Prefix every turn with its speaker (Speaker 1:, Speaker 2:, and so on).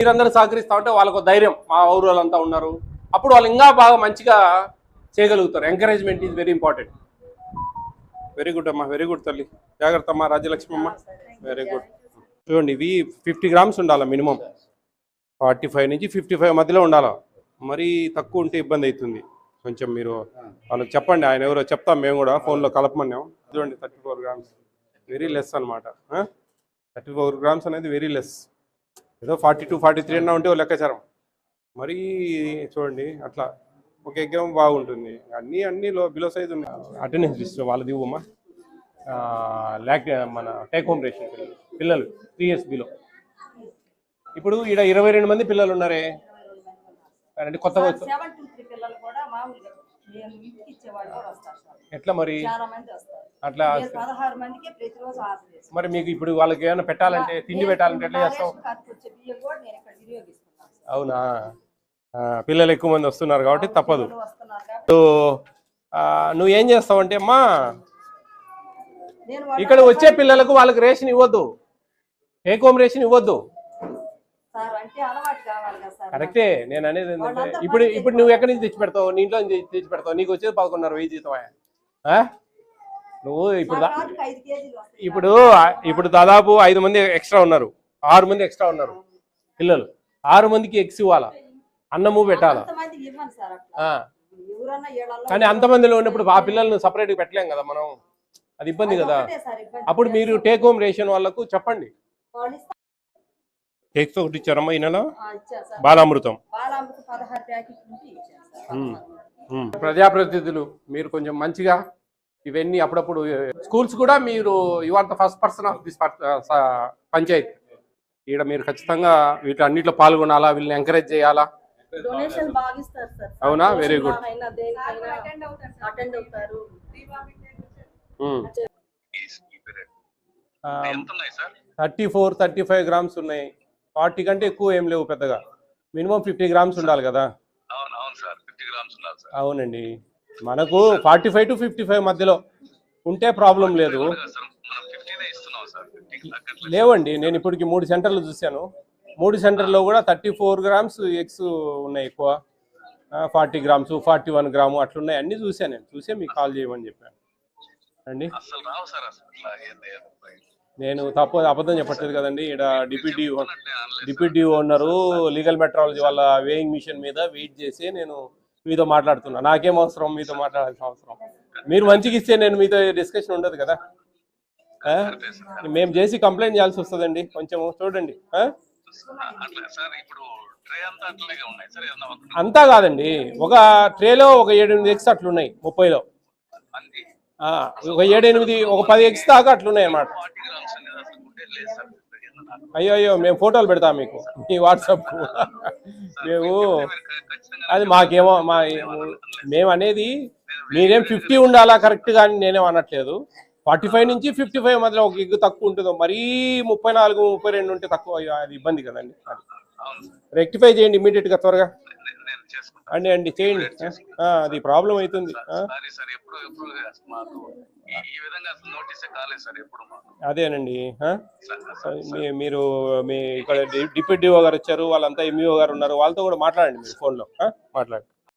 Speaker 1: మీరందరూ సహకరిస్తా ఉంటే వాళ్ళకు ధైర్యం. మా ఊరు వాళ్ళంతా ఉన్నారు. అప్పుడు వాళ్ళు ఇంకా బాగా మంచిగా చేయగలుగుతారు. Encouragement is very important very good అమ్మా వెరీ గుడ్ తల్లి. జాగ్రత్త అమ్మా రాజ్యలక్ష్మి అమ్మ. వెరీ గుడ్ చూడండి ఇవి ఫిఫ్టీ గ్రామ్స్ ఉండాలి మినిమం ఫార్టీ ఫైవ్ నుంచి ఫిఫ్టీ ఫైవ్ మధ్యలో ఉండాలి? మరీ తక్కువ ఉంటే ఇబ్బంది అవుతుంది. కొంచెం మీరు వాళ్ళకి చెప్పండి ఆయన ఎవరో చెప్తాం మేము కూడా. ఫోన్లో కలపమన్నాం. చూడండి thirty four grams very less అనమాట థర్టీ ఫోర్ గ్రామ్స్ అనేది వెరీ లెస్ ఏదో ఫార్టీ టూ ఫార్టీ త్రీ అన్నా ఉంటే ఓ లెక్కాచారం. మరీ చూడండి అట్లా ఒక ఎగ్జామ్ బాగుంటుంది. అన్నీ అన్నీ లో బిలో సైజ్ ఉన్నాయి. అటెండెన్స్ లిస్ట్ వాళ్ళది ఇవ్వమ్మా ల్యాక్ మన టేక్ హోమ్ రేషన్ పిల్లలు పిల్లలు త్రీ ఇయర్స్ బిలో ఇప్పుడు ఈడ ఇరవై రెండు మంది పిల్లలు ఉన్నారే. అంటే కొత్తగా ఎట్లా మరి? అట్లా మరి మీకు ఇప్పుడు వాళ్ళకి ఏమైనా పెట్టాలంటే తిండి పెట్టాలంటే ఎట్లా
Speaker 2: సార్.
Speaker 1: అవునా? పిల్లలు ఎక్కువ మంది వస్తున్నారు కాబట్టి తప్పదు. నువ్వు ఏం చేస్తావు అంటే అమ్మా ఇక్కడ వచ్చే పిల్లలకు వాళ్ళకి రేషన్ ఇవ్వద్దు. టేక్ హోమ్ రేషన్ ఇవ్వద్దు
Speaker 2: సార్ అంటే అలవాటు కావాలి కదా సార్
Speaker 1: కరెక్టే. నేను అనేది ఏంటంటే ఇప్పుడు ఇప్పుడు నువ్వు ఎక్కడి నుంచి తెచ్చి పెడతావు నీ ఇంట్లో నుంచి తెచ్చి పెడతావు నీకు వచ్చేది పదకొండున్నర వెయ్యి జీతం నువ్వు ఇప్పుడు ఇప్పుడు ఇప్పుడు దాదాపు ఐదు మంది ఎక్స్ట్రా ఉన్నారు. ఆరు మంది ఎక్స్ట్రా ఉన్నారు. పిల్లలు. ఆరు మందికి ఎక్స్ ఇవ్వాలా? అన్నము పెట్టాలా? కానీ అంతమందిలో ఉన్నప్పుడు ఆ పిల్లల్ని సపరేట్గా పెట్టలేం కదా మనం? అది ఇబ్బంది కదా. అప్పుడు మీరు టేక్ హోమ్ రేషన్ వాళ్ళకు చెప్పండి. కేక్స్ ఒకటి ఇచ్చారమ్మా ఈ నెల? బాలామృతం. ప్రజాప్రతినిధులు మీరు కొంచెం మంచిగా ఇవన్నీ అప్పుడప్పుడు స్కూల్స్ కూడా మీరు you are the first person of this panchayat. ఈడ మీరు ఖచ్చితంగా వీటన్నిటిలో పాల్గొనాలా వీళ్ళని ఎంకరేజ్ చేయాలా? అవునా?
Speaker 3: ఉన్నాయి sir?
Speaker 1: Thirty four thirty five grams ఉన్నాయి. ఫార్టీ కంటే ఎక్కువ ఏం లేవు పెద్దగా. మినిమం ఫిఫ్టీ గ్రామ్స్ ఉండాలి కదా. అవునండి. మనకు forty five to fifty five మధ్యలో ఉంటే ప్రాబ్లం లేదు. లేవండి నేను ఇప్పటికి మూడు సెంటర్లు చూశాను. మూడు సెంటర్లో కూడా థర్టీ ఫోర్ గ్రామ్స్ ఎగ్స్ ఉన్నాయి ఎక్కువ. Forty grams forty one gram అట్లున్నాయి. అన్నీ చూశాను నేను. చూసే మీకు కాల్ చేయమని చెప్పాను. అండి. నేను తప్పు అబద్ధం చెప్పట్లేదు కదండి. ఇక్కడ deputy deputy owner legal metrology వాళ్ళ వేయింగ్ మిషన్ మీద వెయిట్ చేసి నేను మీతో మాట్లాడుతున్నా. నాకేం అవసరం? మీతో మాట్లాడాల్సిన అవసరం. మీరు మంచిగా ఇస్తే నేను మీతో డిస్కషన్ ఉండదు కదా. మేము చేసి కంప్లైంట్ చేయాల్సి వస్తుందండి. కొంచెం చూడండి.
Speaker 3: అంతా
Speaker 1: కాదండి. ఒక ట్రేలో ఒక ఏడు ఎనిమిది ఎక్స్ అట్లున్నాయి ముప్పైలో. ఒక ఏడు ఎనిమిది ఒక పది ఎగ్స్ దాకా అట్లున్నాయి అన్నమాట? అయ్యో అయ్యో మేము ఫోటోలు పెడతాం మీకు మీ వాట్సాప్కు మేము అది మాకేమో మా మేము అనేది మీరేం ఫిఫ్టీ ఉండాలా కరెక్ట్ అని నేనేం అనట్లేదు. ఫార్టీ ఫైవ్ నుంచి ఫిఫ్టీ ఫైవ్ మధ్యలో ఒక ఎగ్ తక్కువ ఉంటుందో మరీ ముప్పై నాలుగు ముప్పై రెండు ఉంటే తక్కువ అయ్యో, అది ఇబ్బంది కదండి. రెక్టిఫై చేయండి ఇమీడియట్గా త్వరగా.
Speaker 3: నేను- నేను చేసుకుంటాను.
Speaker 1: అండి అండి చేయండి. అది ప్రాబ్లం అవుతుంది. ఆ,
Speaker 3: సారీ సార్ ఎప్పుడు ఎప్పుడు మాకు ఈ- ఈ విధంగా అసలు నోటీసే కాలేదు సార్ ఎప్పుడు మాకు.
Speaker 1: అదేనండి. మీరు మీ ఇక్కడ డిప్యూటీ గారు వచ్చారు వాళ్ళంతా ఎంఈఓ గారు ఉన్నారు. వాళ్ళతో కూడా మాట్లాడండి మీరు ఫోన్లో? మాట్లాడండి.